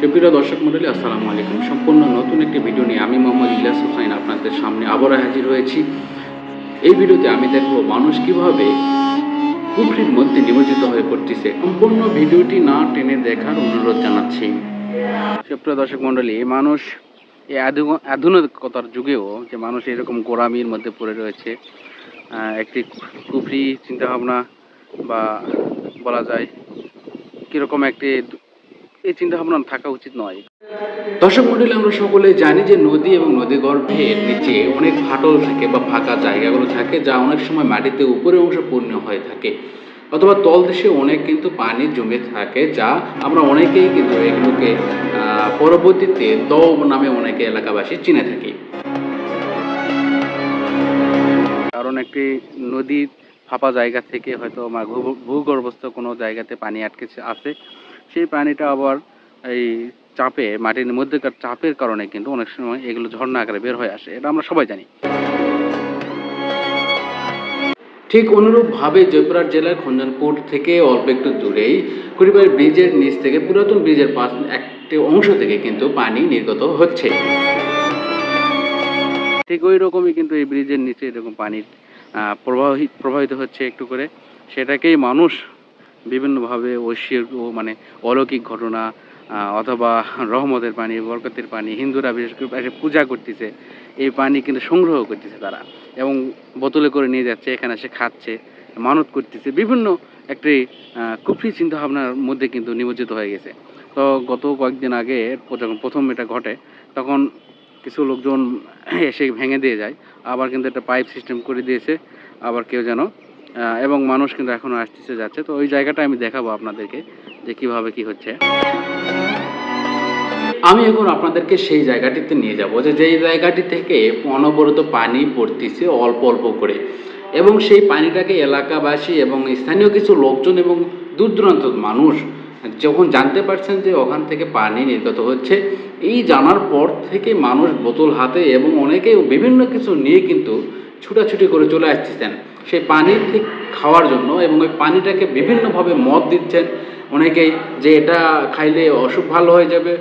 সুপ্রিয় দর্শক মন্ডলী, আসসালামু আলাইকুম। সম্পূর্ণ নতুন একটি ভিডিও নিয়ে আমি মোহাম্মদ ইলিয়াস হোসাইন আপনাদের সামনে আবারও হাজির হয়েছি। এই ভিডিওতে আমি দেখব মানুষ কীভাবে কুফরির মধ্যে নিমজ্জিত হয়ে পড়তেছে। সম্পূর্ণ ভিডিওটি না টেনে দেখার অনুরোধ জানাচ্ছি। সুপ্রিয় দর্শক মন্ডলী মানুষ এই আধু- আধুনিকতার যুগেও যে মানুষ এরকম গোড়ামির মধ্যে পড়ে রয়েছে একটি কুফরি চিন্তাভাবনা বা বলা যায় কীরকম একটি এই চিন্তা ভাবনা থাকা উচিত নয়। দর্শক মন্ডলী আমরা সকলে জানি যে নদী এবং নদী গর্ভের নিচে অনেক ফাটল থাকে বা ফাঁকা জায়গাগুলো থাকে যা অনেক সময় মাটিতে উপরের অংশ পূর্ণ হয়ে থাকে অথবা তলদেশে অনেক কিন্তু পানি জমে থাকে যা আমরা অনেকেই কিন্তু এগুলোকে পরবর্তীতে দব নামে অনেকে এলাকাবাসী চিনে থাকি। কারণ একটি নদীর ফাঁপা জায়গা থেকে হয়তো মা- ভূগর্ভস্থ কোনো জায়গাতে পানি আটকে আছে। সেই পানিটা আবার এই চাপে মাটির মধ্যেকার চাপের কারণে কিন্তু অনেক সময় এগুলো ঝর্ণা আকারে বের হয়ে আসে এটা আমরা সবাই জানি। ঠিক অনুরূপভাবে জয়পুরহাট জেলার খঞ্জনপুর থেকে অল্প একটু দূরেই কুড়িবার ব্রিজের নিচ থেকে পুরাতন ব্রিজের পাশ একটি অংশ থেকে কিন্তু পানি নির্গত হচ্ছে। ঠিক ওই রকমই কিন্তু এই ব্রিজের নিচে এরকম পানির প্রবাহিত প্রবাহিত হচ্ছে একটু করে। সেটাকেই মানুষ বিভিন্নভাবে ঐশ্বর মানে অলৌকিক ঘটনা অথবা রহমতের পানি, বরকতের পানি, হিন্দুরা বিশেষ করে পূজা করতেছে, এই পানি কিন্তু সংগ্রহ করতেছে তারা এবং বোতলে করে নিয়ে যাচ্ছে, এখানে এসে খাচ্ছে, মানত করতেছে। বিভিন্ন একটি কুফরি চিন্তাভাবনার মধ্যে কিন্তু নিমজ্জিত হয়ে গেছে। তো গত কয়েকদিন আগে, যখন প্রথম এটা ঘটে, তখন কিছু লোকজন এসে ভেঙে দিয়ে যায়। আবার কিন্তু একটা পাইপ সিস্টেম করে দিয়েছে। আবার কেউ যেন এবং মানুষ কিন্তু এখনও আসতেছে যাচ্ছে। তো ওই জায়গাটা আমি দেখাবো আপনাদেরকে যে কীভাবে কি হচ্ছে। আমি এখন আপনাদেরকে সেই জায়গাটিতে নিয়ে যাব যে যেই জায়গাটি থেকে অনবরত পানি পড়তেছে অল্প অল্প করে। এবং সেই পানিটাকে এলাকাবাসী এবং স্থানীয় কিছু লোকজন এবং দূর মানুষ যখন জানতে পারছেন যে ওখান থেকে পানি নির্গত হচ্ছে, এই জানার পর থেকে মানুষ বোতল হাতে এবং অনেকে বিভিন্ন কিছু নিয়ে কিন্তু ছুটাছুটি করে চলে আসতেছেন সেই পানি ঠিক খাওয়ার জন্য এবং ওই পানিটাকে বিভিন্নভাবে মদ দিচ্ছেন। অনেকেই যে এটা খাইলে অসুখ ভালো হয়ে যাবে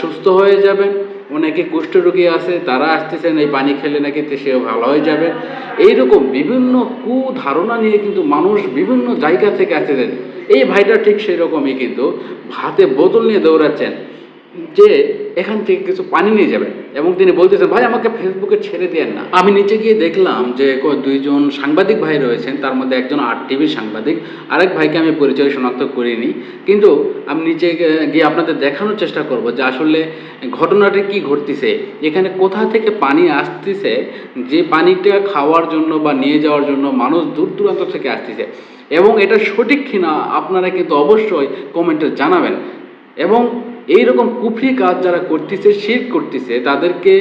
সুস্থ হয়ে যাবেন অনেকে কুষ্ঠরোগী আছে, তারা আসতেছেন, এই পানি খেলে নাকি সেও ভালো হয়ে যাবে। এইরকম বিভিন্ন কুধারণা নিয়ে কিন্তু মানুষ বিভিন্ন জায়গা থেকে আসতেছেন। এই ভাইটা ঠিক সেই রকমই কিন্তু হাতে বোতল নিয়ে দৌড়াচ্ছেন। যে এখান থেকে কিছু পানি নিয়ে যাবেন এবং তিনি বলতেছেন, ভাই, আমাকে ফেসবুকে ছেড়ে দেন না। আমি নিচে গিয়ে দেখলাম যে দুইজন সাংবাদিক ভাই রয়েছেন, তার মধ্যে একজন আর টিভির সাংবাদিক, আরেক ভাইকে আমি পরিচয় শনাক্ত করিনি। কিন্তু আমি নিচে গিয়ে আপনাদের দেখানোর চেষ্টা করব যে আসলে ঘটনাটি কি ঘটতেছে। এখানে কোথা থেকে পানি আসতেছে, যে পানিটা খাওয়ার জন্য বা নিয়ে যাওয়ার জন্য মানুষ দূর দূরান্ত থেকে আসতেছে। এবং এটা সঠিক কিনা আপনারা কিন্তু অবশ্যই কমেন্টে জানাবেন। এবং এই রকম কুফরি কাজ যারা করতেছে, শির করতেছে, তাদেরকে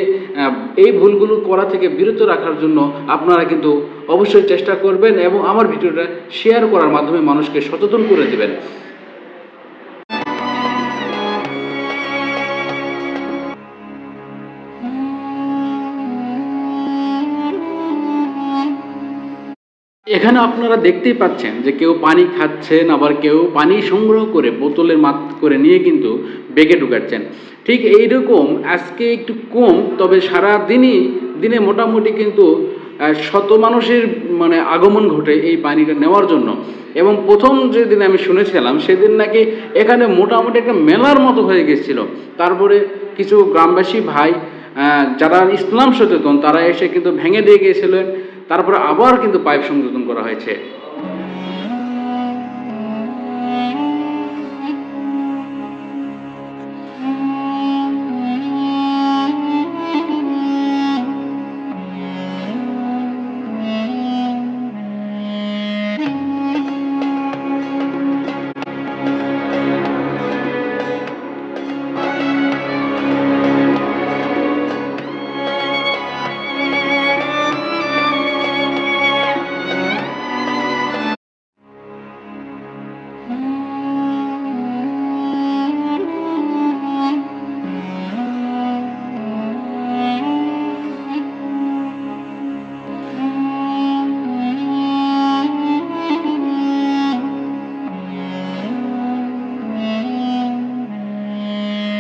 এই ভুলগুলো করা থেকে বিরত রাখার জন্য আপনারা কিন্তু অবশ্যই চেষ্টা করবেন এবং আমার ভিডিওটা শেয়ার করার মাধ্যমে মানুষকে সচেতন করে দেবেন। এখানে আপনারা দেখতেই পাচ্ছেন যে কেউ পানি খাচ্ছেন, আবার কেউ পানি সংগ্রহ করে বোতলের মাত করে নিয়ে কিন্তু বেগে ঢুকাচ্ছেন। ঠিক এইরকম আজকে একটু কম, তবে সারা দিনই দিনে মোটামুটি কিন্তু শত মানুষের মানে আগমন ঘটে এই পানিটা নেওয়ার জন্য। এবং প্রথম যেদিন আমি শুনেছিলাম, সেদিন নাকি এখানে মোটামুটি একটা মেলার মতো হয়ে গেছিল। তারপরে কিছু গ্রামবাসী ভাই যারা ইসলাম সচেতন, তারা এসে কিন্তু ভেঙে দিয়ে গিয়েছিলেন। তারপরে আবার কিন্তু পাইপ সংযোজন করা হয়েছে।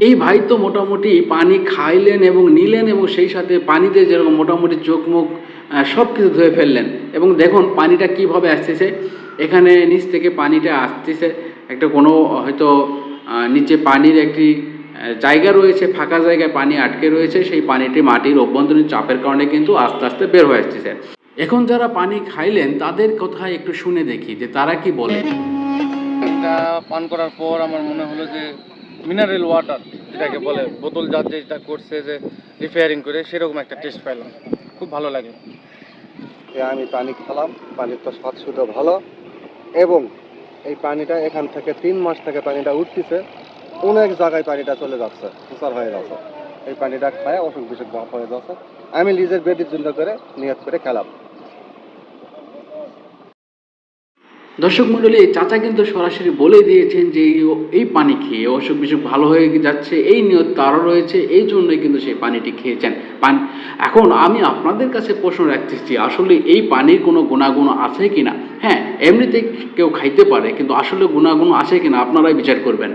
এই ভাই তো মোটামুটি পানি খাইলেন এবং নিলেন এবং সেই সাথে পানিতে যেরকম মোটামুটি চোখ মুখ সব কিছু ধুয়ে ফেললেন। এবং দেখুন পানিটা কীভাবে আসতেছে। এখানে নিচ থেকে পানিটা আসতেছে। একটা কোনো, হয়তো নিচে পানির একটি জায়গা রয়েছে, ফাঁকা জায়গায় পানি আটকে রয়েছে। সেই পানিটি মাটির অভ্যন্তরীণ চাপের কারণে কিন্তু আস্তে আস্তে বের হয়ে আসতেছে। এখন যারা পানি খাইলেন, তাদের কথা একটু শুনে দেখি যে তারা কি বলে। পান করার পর আমার মনে হলো যে মিনারেল ওয়াটার যেটাকে বলে বোতল জাত যেটা করছে যে রিপেয়ারিং করে, সেরকম একটা টেস্ট পেলাম খুব ভালো লাগে। আমি পানি খেলাম, পানির তো স্বাদ শুধু ভালো। এবং এই পানিটা এখান থেকে তিন মাস থেকে পানিটা উঠতেছে, অনেক জায়গায় পানিটা চলে যাচ্ছে, প্রচার হয়ে যাচ্ছে। এই পানিটা খায় অসুখ বিসুখ হয়ে যাচ্ছে। আমি নিজের বেদির জন্য করে নিয়ত করে খেলাম। দর্শক মণ্ডলী, চাচা কিন্তু সরাসরি বলে দিয়েছেন যে এই- পানি খেয়ে অসুখ বিসুখ ভালো হয়ে যাচ্ছে, এই নিয়ত তারও রয়েছে, এই জন্যই কিন্তু সেই পানিটি খেয়েছেন। পানি এখন আমি আপনাদের কাছে প্রশ্ন রাখতেছি, আসলে এই পানির কোনো গুণাগুণ আছে কিনা? হ্যাঁ এমনিতে কেউ খাইতে পারে, কিন্তু আসলে গুণাগুণ আছে কিনা, আপনারাই বিচার করবেন।